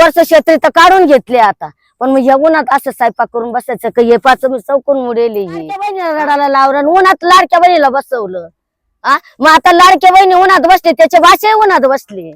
वर्ष क्षेत्र तर काढून घेतले आता. पण मग या उन्हात असं स्वयंपाक करून बसायचं का? हे पाच मी चौकून मुडेली लाडक्या बहिणीला रडायला लावलं आणि उन्हात लाडक्या बहिणीला बसवलं. आ? मग आता लाडक्या बहिणी उन्हात बसले त्याचे भाषे उन्हात बसले.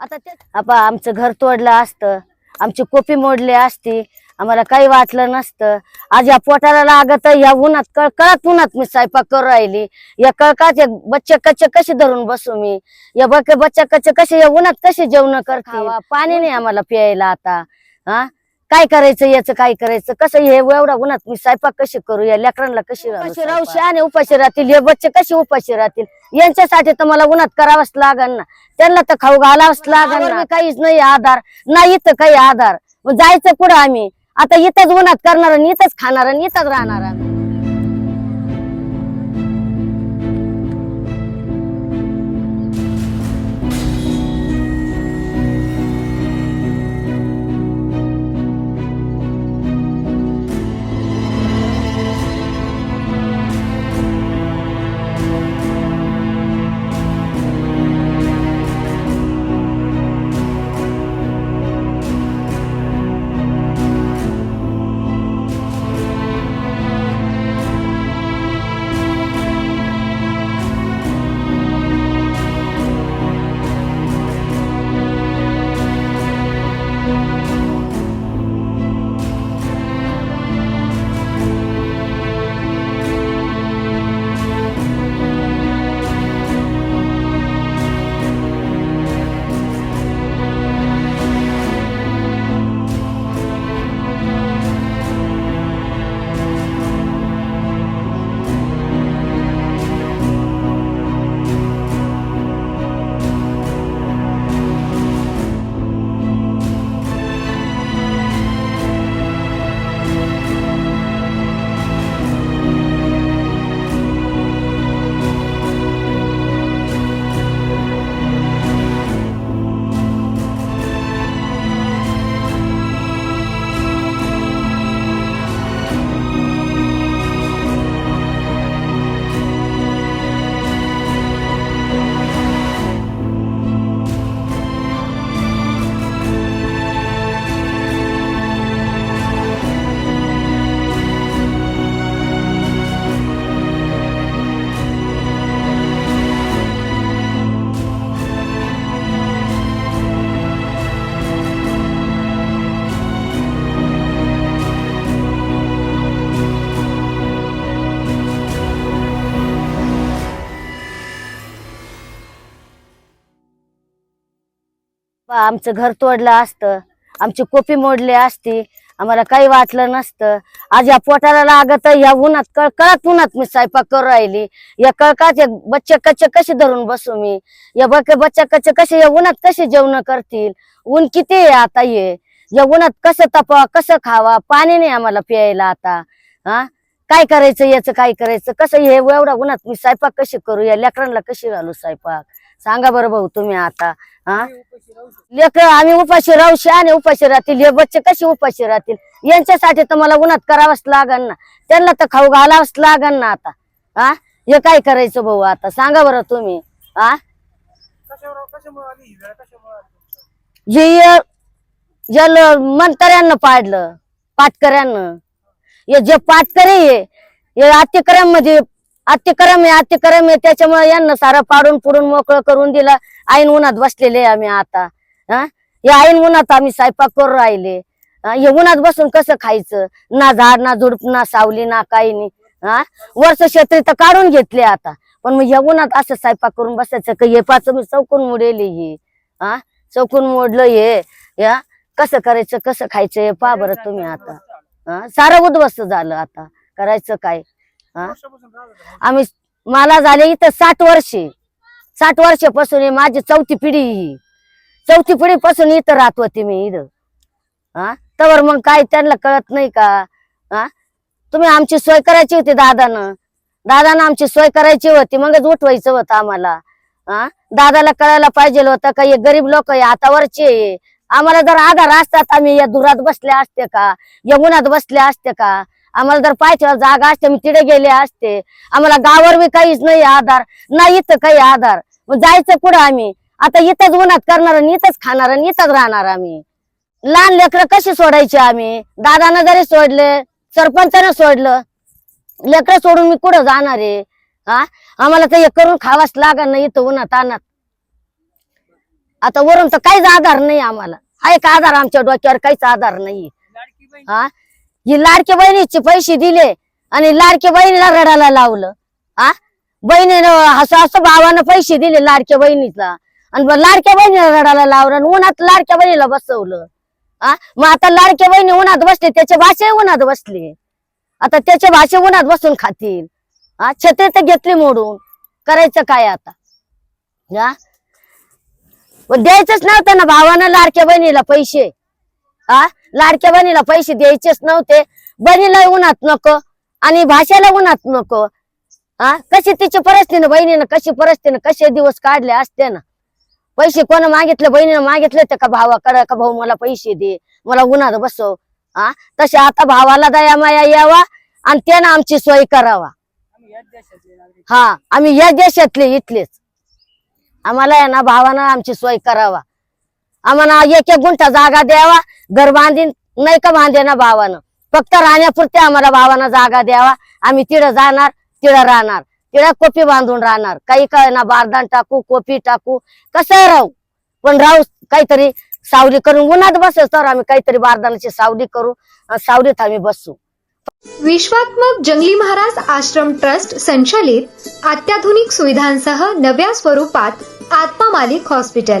आता ते आपा आमचं घर तोडलं असतं. आमची कोपी मोडली असती. आम्हाला काही वाटलं नसतं. आज या पोटाला लागत या उन्हात कळकळत उन्हात मी स्वयंपाक करू राहिली. या कळकाचे बच्चे कच्चे कसे धरून बसू मी? या बके बच्चे कच्चे कसे या उन्हात कसे जेवण करते पाणी नाही आम्हाला प्यायला आता. हा? काय करायचं याचं काय करायचं? कसं हे एवढा उन्हात मी स्वयंपाक कशी करू? या लेकरांना कशी उपाशी राहू शहाणे उपाशी राहतील. हे बच्चे कसे उपाशी राहतील? यांच्यासाठी तर मला उन्हात करावंच लागन ना. त्यांना तर खाऊ घालावंच लागन ना. काहीच नाही आधार. नाही इथं काही आधार. जायचं कुठं आम्ही? आता इथंच उन्हात करणार आणि इथंच खाणार आणि इथंच राहणार. आमचं घर तोडलं असतं. आमची कोपी मोडली असती. आम्हाला काही वाटलं नसतं. आज या पोटाला लागत या उन्हात कळकळत उन्हात मी स्वयंपाक करू राहिली. या कळकाचे बच्चे कच्चे कसे धरून बसू मी? या बके बच्चा कच्चे कसे या उन्हात कसे जेवण करतील? ऊन किती आहे आता ये या उन्हात कसं तपावा कसं खावा? पाणी नाही आम्हाला प्यायला आता. हा? काय करायचं याचं काय करायचं? कसं हे एवढा उन्हात मी स्वयंपाक कशी करू? या लेकरांना कशी घालू स्वयंपाक? सांगा बरं भाऊ तुम्ही आता हा? लेकर आम्ही उपाशी राहू शहाणे उपाशी राहतील. हे बच्चे कसे उपाशी राहतील? यांच्यासाठी तर मला उन्हात करावंच लागन ना. त्यांना तर खाऊ घालावंच लागन ना आता. हा? हे काय करायचं भाऊ आता? सांगा बरं तुम्ही. हा? जल मंत्र्यांना पाडलं. पाटकऱ्यांना. हे जे पाटकरी हे अतिक्रम अतिक्रम आहे अतिक्रम आहे. त्याच्यामुळे यांना सारं पाडून पुडून मोकळं करून दिलं. ऐन उन्हात बसलेले आम्ही आता. हा? या ऐन उन्हात आम्ही स्वयंपाक करून राहिले. हे? उन्हात बसून कसं खायचं? ना झाड ना झुडप ना सावली ना काही नाही. हा? वर्ष क्षेत्री तर काढून घेतले आता. पण मग या उन्हात असं स्वयंपाक करून बसायचं का? हे पाच मी चौकून मोडेली ही. हा? चौकून मोडलं हे. या? कसं करायचं? कसं खायचं? हे पा बरं तुम्ही आता. हा? सारं उद्ध्वस्त झालं आता. करायचं काय? हा. आम्ही मला झाले इथं साठ वर्षे. साठ वर्षापासून माझी चौथी पिढी ही. चौथी पिढीपासून इथं राहत होती मी इथं. हा? तर मग काय त्यांना कळत नाही का? हा? तुम्ही आमची सोय करायची होती दादानं. दादानं आमची सोय करायची होती. मगच उठवायचं होतं आम्हाला. हा? दादाला कळायला पाहिजे होतं का हे गरीब लोक आहे हातावरचे आहे. आम्हाला जर आधार असतात आम्ही या दुरात बसले असते का? या उन्हात बसले असते का? आम्हाला जर पाहिजे जागा असते मी तिथे गेले असते. आम्हाला गावावर बी काहीच नाही आधार नाही इथं काही आधार. मग जायचं कुठं आम्ही? आता इथंच उन्हात करणार आणि इथंच खाणार आणि इथंच राहणार आम्ही. लहान लेकरं कशी सोडायची आम्ही? दादानं जरी सोडले सरपंचानं सोडलं लेकरं सोडून मी कुठं जाणार आहे? हा आम्हाला तर हे करून खावाच लागणार नाही इथं उन्हात आणत आता वरून तर काहीच आधार नाही आम्हाला. हा एक आधार आमच्या डोक्यावर काहीच आधार नाही. हा ही लाडक्या बहिणीचे पैसे दिले आणि लाडक्या बहिणीला रडायला लावलं. आ? बहिणीनं असं असं भावानं पैसे दिले लाडक्या बहिणीला. आणि मग लाडक्या बहिणीला रडायला लावलं आणि उन्हात लाडक्या बहिणीला बसवलं. हा मग आता लाडक्या बहिणी उन्हात बसले त्याचे भाषे उन्हात बसले. आता त्याचे भाषे उन्हात बसून खातील. हा छत्री तर घेतली मोडून. करायचं काय आता? हा द्यायचंच नव्हतं ना भावानं लाडक्या बहिणीला पैसे. आ? लाडक्या बहिणीला पैसे द्यायचेच नव्हते. बहिणीला उन्हात नको आणि भाषेला उन्हात नको. हा कशी तिची परिस्थिती बहिणीनं कशी परिस्थितीनं कसे दिवस काढले असते ना. पैसे कोण मागितले बहिणीनं मागितले ते का भावाकडे का भाऊ मला पैसे दे मला उन्हात बसव. हा तसे आता भावाला दया माया यावा आणि त्यानं आमची सोय करावा. हा आम्ही या देशातले इथलेच. आम्हाला ना भावानं आमची सोय करावा. आम्हाला एक एक गुंठा जागा द्यावा. घर बांधीन नाही का बांधे ना भावानं. फक्त राहण्यापुरते आम्हाला भावानं जागा द्यावा. आम्ही तिथं जाणार तिथं राहणार. तिथं कोपी बांधून राहणार. काही काय ना बारदान टाकू कोपी टाकू. कसं राहू? पण राहू काहीतरी सावली करून उन्हात बसेल तर आम्ही काहीतरी बारदानाची सावली करू सावलीत आम्ही बसू. विश्वात्मक जंगली महाराज आश्रम ट्रस्ट संचालित अत्याधुनिक सुविधांसह नव्या स्वरूपात आत्मा मालिक हॉस्पिटल.